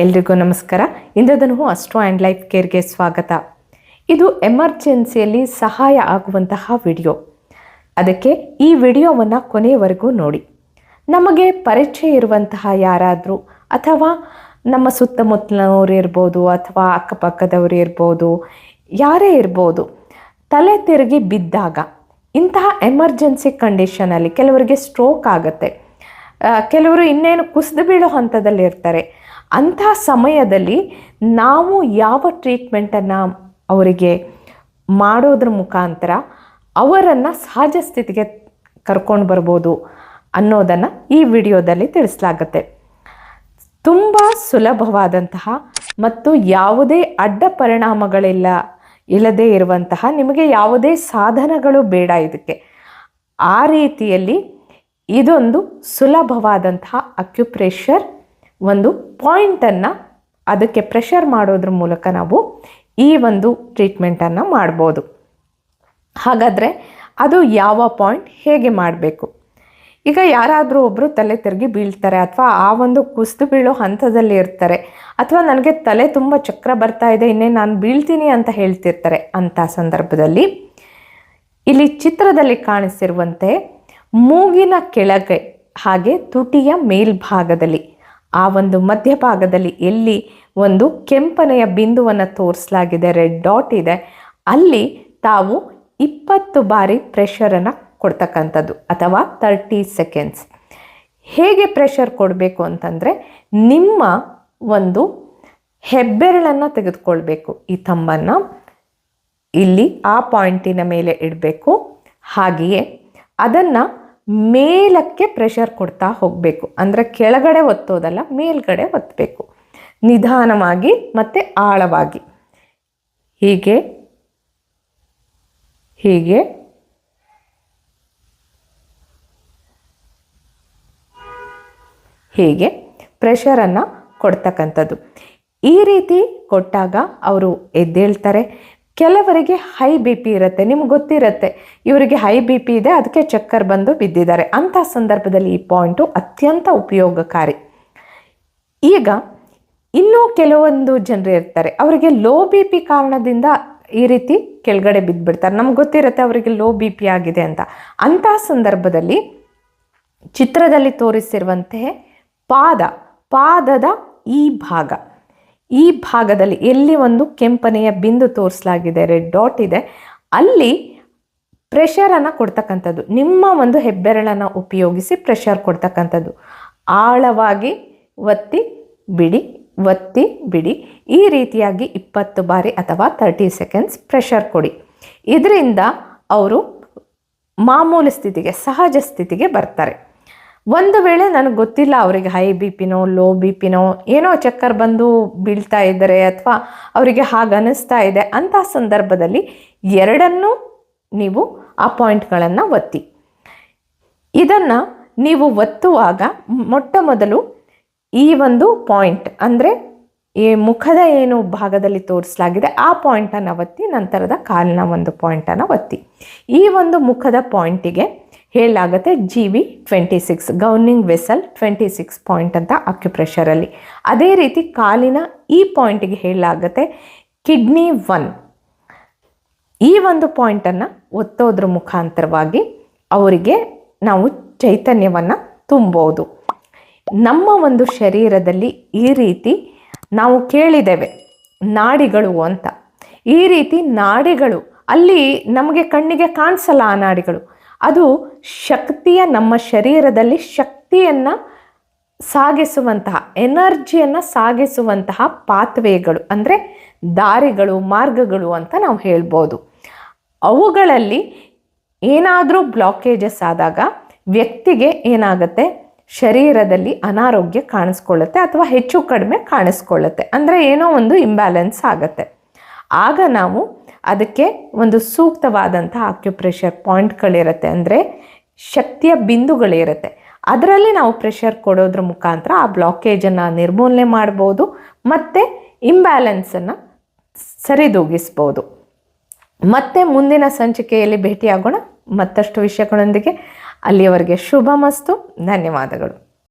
ಎಲ್ರಿಗೂ ನಮಸ್ಕಾರ. Indradhanu astro and life ಕೇರ್ಗೆ ಸ್ವಾಗತ. ಇದು ಎಮರ್ಜೆನ್ಸಿಯಲ್ಲಿ ಸಹಾಯ ಆಗುವಂತಹ ವಿಡಿಯೋ. ಅದಕ್ಕೆ ಈ ವಿಡಿಯೋವನ್ನು ಕೊನೆಯವರೆಗೂ ನೋಡಿ. ನಮಗೆ ಪರಿಚಯ ಇರುವಂತಹ ಯಾರಾದರೂ ಅಥವಾ ನಮ್ಮ ಸುತ್ತಮುತ್ತಲವರು ಇರ್ಬೋದು ಅಥವಾ ಅಕ್ಕಪಕ್ಕದವರು ಇರ್ಬೋದು, ಯಾರೇ ಇರ್ಬೋದು, ತಲೆ ತಿರುಗಿ ಬಿದ್ದಾಗ ಇಂತಹ ಎಮರ್ಜೆನ್ಸಿ ಕಂಡೀಷನಲ್ಲಿ ಕೆಲವರಿಗೆ ಸ್ಟ್ರೋಕ್ ಆಗುತ್ತೆ. ಕೆಲವರು ಇನ್ನೇನು ಕುಸಿದು ಬೀಳೋ ಹಂತದಲ್ಲಿ ಇರ್ತಾರೆ ಅಂಥ ಸಮಯದಲ್ಲಿ ನಾವು ಯಾವ ಟ್ರೀಟ್ಮೆಂಟನ್ನು ಅವರಿಗೆ ಮಾಡೋದ್ರ ಮುಖಾಂತರ ಅವರನ್ನು ಸಹಜ ಸ್ಥಿತಿಗೆ ಕರ್ಕೊಂಡು ಬರ್ಬೋದು ಅನ್ನೋದನ್ನು ಈ ವಿಡಿಯೋದಲ್ಲಿ ತಿಳಿಸಲಾಗುತ್ತೆ. ತುಂಬ ಸುಲಭವಾದಂತಹ ಮತ್ತು ಯಾವುದೇ ಅಡ್ಡ ಪರಿಣಾಮಗಳಿಲ್ಲ, ಇಲ್ಲದೇ ಇರುವಂತಹ ನಿಮಗೆ ಯಾವುದೇ ಸಾಧನಗಳು ಬೇಡ ಇದಕ್ಕೆ. ಆ ರೀತಿಯಲ್ಲಿ ಇದೊಂದು ಸುಲಭವಾದಂತಹ ಅಕ್ಯುಪ್ರೆಷರ್ ಒಂದು ಪಾಯಿಂಟನ್ನು ಅದಕ್ಕೆ ಪ್ರೆಷರ್ ಮಾಡೋದ್ರ ಮೂಲಕ ನಾವು ಈ ಒಂದು ಟ್ರೀಟ್ಮೆಂಟನ್ನು ಮಾಡ್ಬೋದು. ಹಾಗಾದರೆ ಅದು ಯಾವ ಪಾಯಿಂಟ್ ಹೇಗೆ ಮಾಡಬೇಕು? ಈಗ ಯಾರಾದರೂ ಒಬ್ಬರು ತಲೆ ತಿರುಗಿ ಬೀಳ್ತಾರೆ ಅಥವಾ ಆ ಒಂದು ಕುಸಿದು ಬೀಳೋ ಹಂತದಲ್ಲಿ ಇರ್ತಾರೆ ಅಥವಾ ನನಗೆ ತಲೆ ತುಂಬ ಚಕ್ರ ಬರ್ತಾ ಇದೆ, ಇನ್ನೇ ನಾನು ಬೀಳ್ತೀನಿ ಅಂತ ಹೇಳ್ತಿರ್ತಾರೆ ಅಂಥ ಸಂದರ್ಭದಲ್ಲಿ ಇಲ್ಲಿ ಚಿತ್ರದಲ್ಲಿ ಕಾಣಿಸಿರುವಂತೆ ಮೂಗಿನ ಕೆಳಗೆ ಹಾಗೆ ತುಟಿಯ ಮೇಲ್ಭಾಗದಲ್ಲಿ ಆ ಒಂದು ಮಧ್ಯಭಾಗದಲ್ಲಿ ಎಲ್ಲಿ ಒಂದು ಕೆಂಪನೆಯ ಬಿಂದುವನ್ನು ತೋರಿಸಲಾಗಿದೆ, ರೆಡ್ ಡಾಟ್ ಇದೆ, ಅಲ್ಲಿ ತಾವು ಇಪ್ಪತ್ತು ಬಾರಿ ಪ್ರೆಷರನ್ನು ಕೊಡ್ತಕ್ಕಂಥದ್ದು ಅಥವಾ ತರ್ಟಿ ಸೆಕೆಂಡ್ಸ್ ಹೇಗೆ ಪ್ರೆಷರ್ ಕೊಡಬೇಕು ಅಂತಂದರೆ ನಿಮ್ಮ ಒಂದು ಹೆಬ್ಬೆರಳನ್ನು ತೆಗೆದುಕೊಳ್ಬೇಕು. ಈ ತಂಬನ್ನು ಇಲ್ಲಿ ಆ ಪಾಯಿಂಟಿನ ಮೇಲೆ ಇಡಬೇಕು. ಹಾಗೆಯೇ ಅದನ್ನು ಮೇಲಕ್ಕೆ ಪ್ರೆಷರ್ ಕೊಡ್ತಾ ಹೋಗಬೇಕು. ಅಂದರೆ ಕೆಳಗಡೆ ಒತ್ತೋದಲ್ಲ, ಮೇಲ್ಗಡೆ ಒತ್ತಬೇಕು ನಿಧಾನವಾಗಿ ಮತ್ತು ಆಳವಾಗಿ. ಹೀಗೆ ಹೀಗೆ. ಹೀಗೆ ಪ್ರೆಷರನ್ನು ಕೊಡ್ತಕ್ಕಂಥದ್ದು. ಈ ರೀತಿ ಕೊಟ್ಟಾಗ ಅವರು ಎದ್ದೇಳ್ತಾರೆ. ಕೆಲವರಿಗೆ ಹೈ ಬಿ ಪಿ ಇರುತ್ತೆ. ನಿಮ್ಗೆ ಗೊತ್ತಿರುತ್ತೆ. ಇವರಿಗೆ ಹೈ ಬಿ ಪಿ ಇದೆ. ಅದಕ್ಕೆ ಚಕ್ಕರ್ ಬಂದು ಬಿದ್ದಿದ್ದಾರೆ. ಅಂಥ ಸಂದರ್ಭದಲ್ಲಿ ಈ ಪಾಯಿಂಟು ಅತ್ಯಂತ ಉಪಯೋಗಕಾರಿ. ಈಗ ಇನ್ನೂ ಕೆಲವೊಂದು ಜನರು ಇರ್ತಾರೆ. ಅವರಿಗೆ ಲೋ ಬಿ ಪಿ ಕಾರಣದಿಂದ ಈ ರೀತಿ ಕೆಳಗಡೆ ಬಿದ್ದುಬಿಡ್ತಾರೆ ನಮ್ಗೆ ಗೊತ್ತಿರುತ್ತೆ ಅವರಿಗೆ ಲೋ ಬಿ ಪಿ ಆಗಿದೆ ಅಂತ. ಅಂಥ ಸಂದರ್ಭದಲ್ಲಿ ಚಿತ್ರದಲ್ಲಿ ತೋರಿಸಿರುವಂತೆ ಪಾದ, ಪಾದದ ಈ ಭಾಗ. ಈ ಭಾಗದಲ್ಲಿ ಎಲ್ಲಿ ಒಂದು ಕೆಂಪನೆಯ ಬಿಂದು ತೋರಿಸಲಾಗಿದೆ, ರೆಡ್ ಡಾಟ್ ಇದೆ, ಅಲ್ಲಿ ಪ್ರೆಷರನ್ನು ಕೊಡ್ತಕ್ಕಂಥದ್ದು. ನಿಮ್ಮ ಒಂದು ಹೆಬ್ಬೆರಳನ್ನು ಉಪಯೋಗಿಸಿ ಪ್ರೆಷರ್ ಕೊಡ್ತಕ್ಕಂಥದ್ದು. ಆಳವಾಗಿ ಒತ್ತಿ ಬಿಡಿ ಒತ್ತಿ ಬಿಡಿ, ಈ ರೀತಿಯಾಗಿ ಇಪ್ಪತ್ತು ಬಾರಿ ಅಥವಾ ತರ್ಟಿ ಸೆಕೆಂಡ್ಸ್ ಪ್ರೆಷರ್ ಕೊಡಿ. ಇದರಿಂದ ಅವರು ಮಾಮೂಲು ಸ್ಥಿತಿಗೆ, ಸಹಜ ಸ್ಥಿತಿಗೆ ಬರ್ತಾರೆ. ಒಂದು ವೇಳೆ ನನಗೆ ಗೊತ್ತಿಲ್ಲ ಅವರಿಗೆ ಹೈ ಬಿ ಪಿನೋ ಲೋ ಬಿ ಪಿನೋ ಏನೋ ಚಕ್ಕರ್ ಬಂದು ಬೀಳ್ತಾ ಇದ್ದಾರೆ ಅಥವಾ ಅವರಿಗೆ ಹಾಗೆ ಅನ್ನಿಸ್ತಾ ಇದೆ ಅಂತ ಸಂದರ್ಭದಲ್ಲಿ ಎರಡನ್ನೂ ನೀವು ಆ ಪಾಯಿಂಟ್ಗಳನ್ನು ಒತ್ತಿ. ಇದನ್ನು ನೀವು ಒತ್ತುವಾಗ ಮೊಟ್ಟ ಮೊದಲು ಈ ಒಂದು ಪಾಯಿಂಟ್ ಅಂದರೆ ಈ ಮುಖದ ಏನು ಭಾಗದಲ್ಲಿ ತೋರಿಸಲಾಗಿದೆ ಆ ಪಾಯಿಂಟನ್ನು ಒತ್ತಿ ನಂತರದ ಕಾಲಿನ ಒಂದು ಪಾಯಿಂಟನ್ನು ಒತ್ತಿ. ಈ ಒಂದು ಮುಖದ ಪಾಯಿಂಟಿಗೆ ಹೇಳಲಾಗುತ್ತೆ G V twenty six governing vessel twenty six point ಅಂತ ಅಕ್ಯುಪ್ರೆಷರಲ್ಲಿ ಅದೇ ರೀತಿ ಕಾಲಿನ ಈ ಪಾಯಿಂಟಿಗೆ ಹೇಳಲಾಗುತ್ತೆ ಕಿಡ್ನಿ ಒನ್ ಈ ಒಂದು ಪಾಯಿಂಟನ್ನು ಒತ್ತೋದ್ರ ಮುಖಾಂತರವಾಗಿ ಅವರಿಗೆ ನಾವು ಚೈತನ್ಯವನ್ನು ತುಂಬೋದು ನಮ್ಮ ಒಂದು ಶರೀರದಲ್ಲಿ ಈ ರೀತಿ ನಾವು ಕೇಳಿದ್ದೇವೆ, ನಾಡಿಗಳು ಅಂತ. ಈ ರೀತಿ ನಾಡಿಗಳು, ಅಲ್ಲಿ ನಮಗೆ ಕಣ್ಣಿಗೆ ಕಾಣಿಸಲ್ಲ ಆ ನಾಡಿಗಳು. ಅದು ಶಕ್ತಿಯ ನಮ್ಮ ಶರೀರದಲ್ಲಿ ಶಕ್ತಿಯನ್ನು ಸಾಗಿಸುವಂತಹ, ಎನರ್ಜಿಯನ್ನು ಸಾಗಿಸುವಂತಹ ಪಾತ್ವೇಗಳು ಅಂದರೆ ದಾರಿಗಳು, ಮಾರ್ಗಗಳು ಅಂತ ನಾವು ಹೇಳ್ಬೋದು. ಅವುಗಳಲ್ಲಿ ಏನಾದರೂ ಬ್ಲಾಕೇಜಸ್ ಆದಾಗ ವ್ಯಕ್ತಿಗೆ ಏನಾಗುತ್ತೆ? ಶರೀರದಲ್ಲಿ ಅನಾರೋಗ್ಯ ಕಾಣಿಸ್ಕೊಳ್ಳುತ್ತೆ ಅಥವಾ ಹೆಚ್ಚು ಕಡಿಮೆ ಕಾಣಿಸ್ಕೊಳ್ಳುತ್ತೆ. ಅಂದರೆ ಏನೋ ಒಂದು ಇಂಬ್ಯಾಲೆನ್ಸ್ ಆಗುತ್ತೆ. ಆಗ ನಾವು ಅದಕ್ಕೆ ಒಂದು ಸೂಕ್ತವಾದಂಥ ಆಕ್ಯುಪ್ರೆಷರ್ ಪಾಯಿಂಟ್ಗಳಿರುತ್ತೆ ಅಂದರೆ ಶಕ್ತಿಯ ಬಿಂದುಗಳಿರುತ್ತೆ. ಅದರಲ್ಲಿ ನಾವು ಪ್ರೆಷರ್ ಕೊಡೋದ್ರ ಮುಖಾಂತರ ಆ ಬ್ಲಾಕೇಜನ್ನು ನಿರ್ಮೂಲನೆ ಮಾಡ್ಬೋದು ಮತ್ತು ಇಂಬ್ಯಾಲೆನ್ಸನ್ನು ಸರಿದೂಗಿಸ್ಬೋದು. ಮತ್ತೆ ಮುಂದಿನ ಸಂಚಿಕೆಯಲ್ಲಿ ಭೇಟಿಯಾಗೋಣ. ಮತ್ತಷ್ಟು ವಿಷಯಗಳೊಂದಿಗೆ ಅಲ್ಲಿಯವರೆಗೆ ಶುಭ ಮಸ್ತು ಧನ್ಯವಾದಗಳು.